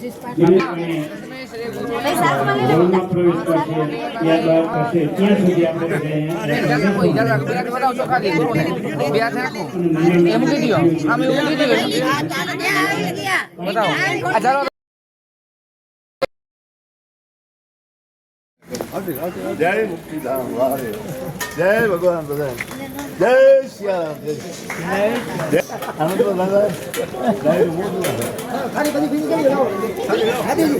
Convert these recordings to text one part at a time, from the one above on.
જે સામે હોલમાં પ્રવેશ કરશે ત્યારબાદ કરશે ત્યાં સુધી જય મુક્તિધામ જય ભગવાન બધા જય સિયારામ જય જય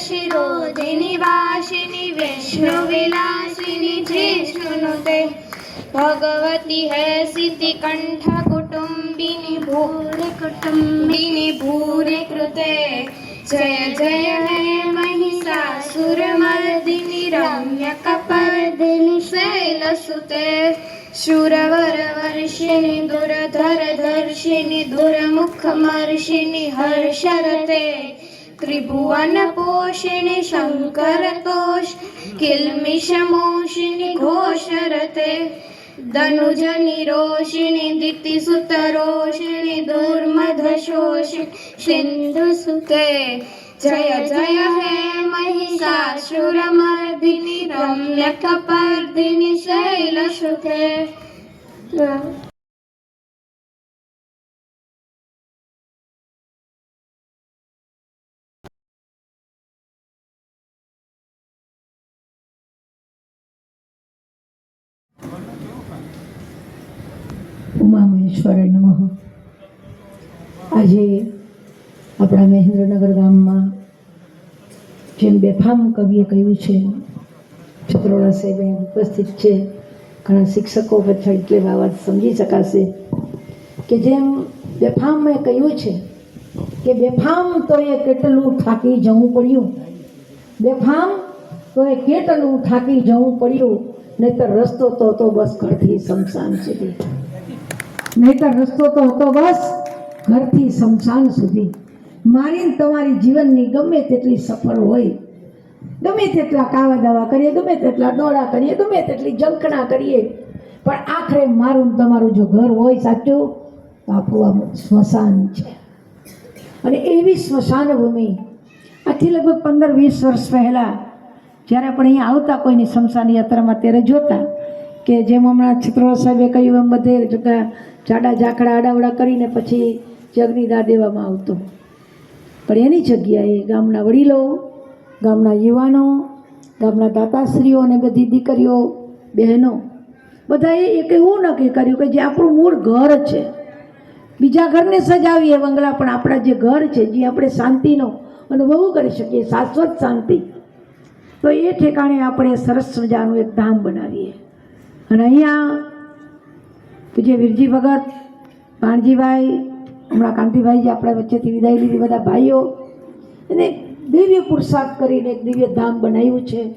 शिरोधिनि वासिनि विष्णुविलासिनि जिष्णुनुते भगवती है सिद्धि कंठ कुटुम्बिनि भूरि कुटुम्बिनि भूरि कृते। जय जय हे महिषासुरमर्दिनि रम्यकपर्दिनि शैलसुते। शूरवरवर्षिणि दुरधर दर्शिनि दुरमुखमर्षिणि हर्षरते। त्रिभुवनपोषिणि शङ्करतोष किल्मिषमोषिणि घोषरते दनुजनिरोषिणि दितिसुतरोषिणि दुर्मधशोषि सिन्धुसुते जय जय हे महिषासुरमर्दिनि रम्यकपर्दिनि शैलसुते ઉમામહેશ્વરાય નમઃ. આજે આપણા મહેન્દ્રનગર ગામમાં જેમ બેફામ કવિએ કહ્યું છે છત્રોડા સાહેબ અહીં ઉપસ્થિત છે, ઘણા શિક્ષકો પછી એટલે વાત સમજી શકાશે કે જેમ બેફામ મેં કહ્યું છે કે બેફામ તો એ કેટલું થાકી જવું પડ્યું. બેફામ તો એ કેટલું થાકી જવું પડ્યું નહીં તો રસ્તો તો તો બસ ઘરથી શમશાન સુધી. નહીતર રસ્તો તો હતો બસ ઘરથી સમશાન સુધી. મારીને તમારી જીવનની ગમે તેટલી સફળ હોય, ગમે તેટલા કાવા દાવા કરીએ, ગમે તેટલા દોડા કરીએ, ગમે તેટલી જંકણા કરીએ, પણ આખરે મારું તમારું જો ઘર હોય સાચું, તો આપણું આ સ્મશાન છે. અને એવી સ્મશાન ભૂમિ આથી લગભગ પંદર વીસ વર્ષ પહેલાં, જ્યારે આપણે અહીંયા આવતા કોઈની સ્મશાન યાત્રામાં, ત્યારે જોતા કે જેમ હમણાં ચિત્રો સાહેબે કહ્યું એમ બધે જગા જાડા ઝાકડા આડાવડા કરીને પછી જગનીદાર દેવામાં આવતો. પણ એની જગ્યાએ ગામના વડીલો, ગામના યુવાનો, ગામના દાતાશ્રીઓ અને બધી દીકરીઓ, બહેનો, બધાએ એક એવું નક્કી કર્યું કે જે આપણું મૂળ ઘર છે. બીજા ઘરને સજાવીએ, બંગલા પણ આપણા જે ઘર છે, જે આપણે શાંતિનો અનુભવ કરી શકીએ, શાશ્વત શાંતિ. તો એ ઠેકાણે આપણે સરસ મજાનું એક ધામ બનાવીએ. અને અહીંયા પૂજ્ય વીરજી ભગત ભાણજીભાઈ હમણાં કાંતિભાઈ જે આપણા વચ્ચેથી વિદાય લીધી બધા ભાઈઓ અને દિવ્ય પુરુષાર્થ કરીને એક દિવ્ય ધામ બનાવ્યું છે.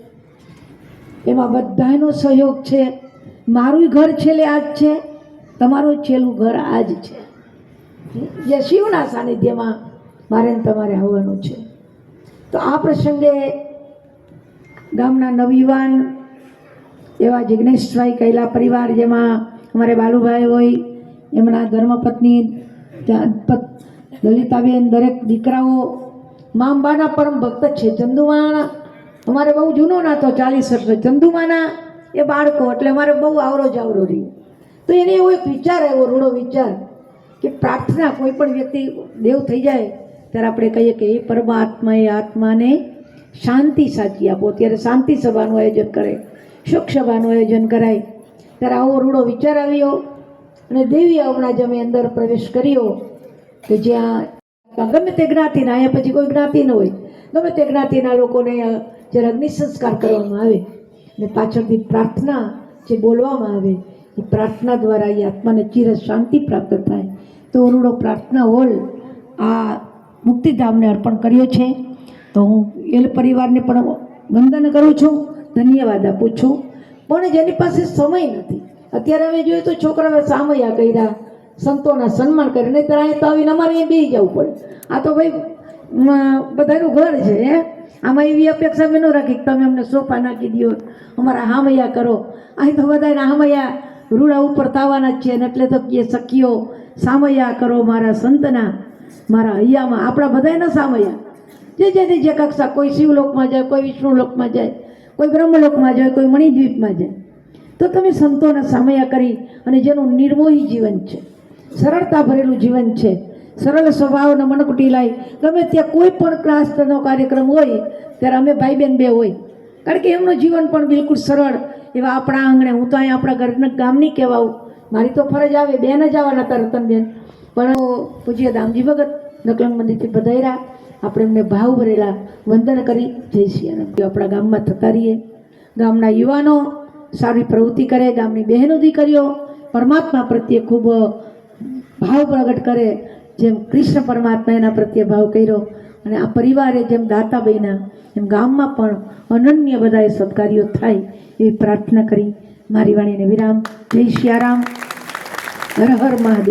એમાં બધાનો સહયોગ છે. મારું ઘર છેલ્લે આ જ છે. તમારું છેલ્લું ઘર આ જ છે. જે શિવના સાનિધ્યમાં મારે તમારે આવવાનું છે. તો આ પ્રસંગે ગામના નવયુવાન એવા જિજ્ઞેશભાઈ કૈલા પરિવાર, જેમાં અમારે બાલુભાઈ હોય, એમના ધર્મપત્ની લલિતાબેન, દરેક દીકરાઓ મા અંબાના પરમ ભક્ત છે. ચંદુમાના, અમારે બહુ જૂનો નાતો, ચાલીસ વર્ષ ચંદુમાના એ બાળકો, એટલે અમારે બહુ આવરો જાવરો રહી તો એને એવો એક વિચાર આવ્યો રૂડો વિચાર, કે પ્રાર્થના કોઈ પણ વ્યક્તિ દેવ થઈ જાય, ત્યારે આપણે કહીએ કે એ પરમાત્માએ આત્માને શાંતિ સાચી આપો. ત્યારે શાંતિ સભાનું આયોજન કરે, શોક સભાનું આયોજન કરાય. ત્યારે આવો રૂડો વિચાર આવ્યો અને દેવી હમણાં જ અમે અંદર પ્રવેશ કર્યો કે જ્યાં ગમે તે જ્ઞાતિના, અહીંયા પછી કોઈ જ્ઞાતિ ન હોય, ગમે તે જ્ઞાતિના લોકોને જ્યારે અગ્નિ સંસ્કાર કરવામાં આવે ને પાછળથી પ્રાર્થના જે બોલવામાં આવે, એ પ્રાર્થના દ્વારા એ આત્માને ચિર શાંતિ પ્રાપ્ત થાય. તો અરૂણો પ્રાર્થના હોલ આ મુક્તિધામને અર્પણ કર્યો છે. તો હું એલ પરિવારને પણ વંદન કરું છું, ધન્યવાદ આપું છું. પણ જેની પાસે સમય નથી. અત્યારે અમે જોઈએ તો છોકરાઓએ સામૈયા કર્યા, સંતોના સન્માન કરે નહીં ત્યારે તો આવીને અમારે અહીંયા બેસી જવું પડે. આ તો ભાઈ બધાનું ઘર છે, હે? આમાં એવી અપેક્ષા મેં ન રાખી તમે અમને સોફા નાખી દો, અમારા હામૈયા કરો. અહીં તો બધાના હામૈયા રૂડા ઉપર તાવાના જ છે ને એટલે તો કે સખીઓ, સામૈયા કરો મારા સંતના, મારા હૈયામાં. આપણા બધાના સામૈયા. જે જેની જે કક્ષા કોઈ શિવલોકમાં જાય, કોઈ વિષ્ણુલોકમાં જાય કોઈ બ્રહ્મલોકમાં જાય, કોઈ મણિદ્વીપમાં જાય, તો તમે સંતોને સામયા કરી અને જેનું નિર્મોહી જીવન છે સરળતા ભરેલું જીવન છે, સરળ સ્વભાવને મનકુટી લાય, ગમે ત્યાં કોઈ પણ ક્લાસનો કાર્યક્રમ હોય, ત્યારે અમે ભાઈ બહેન બે હોય. કારણ કે એમનું જીવન પણ બિલકુલ સરળ, એવા આપણા આંગણે, હું તો અહીં આપણા ઘરના ગામની કહેવાઉં. મારી તો ફરજ આવે, બેન જ આવવાના હતા રતનબેન પણ પૂજ્ય દામજી ભગત નકલંગ મંદિરથી વધાર્યા આપણે એમને ભાવ ભરેલા વંદન કરી. જય આનંદ. આપણા ગામમાં થતા રહીએ, ગામના યુવાનો સારી પ્રવૃત્તિ કરે, ગામની બહેનો દીકરીઓ પરમાત્મા પ્રત્યે ખૂબ ભાવ પ્રગટ કરે, જેમ કૃષ્ણ પરમાત્મા એના પ્રત્યે ભાવ કર્યો અને આ પરિવારે જેમ દાતા બન્યા, એમ ગામમાં પણ અનન્ય બધાએ સત્કાર્યો થાય એવી પ્રાર્થના કરી. મારી વાણીને વિરામ. જય શિયારામ હર હર મહાદેવ.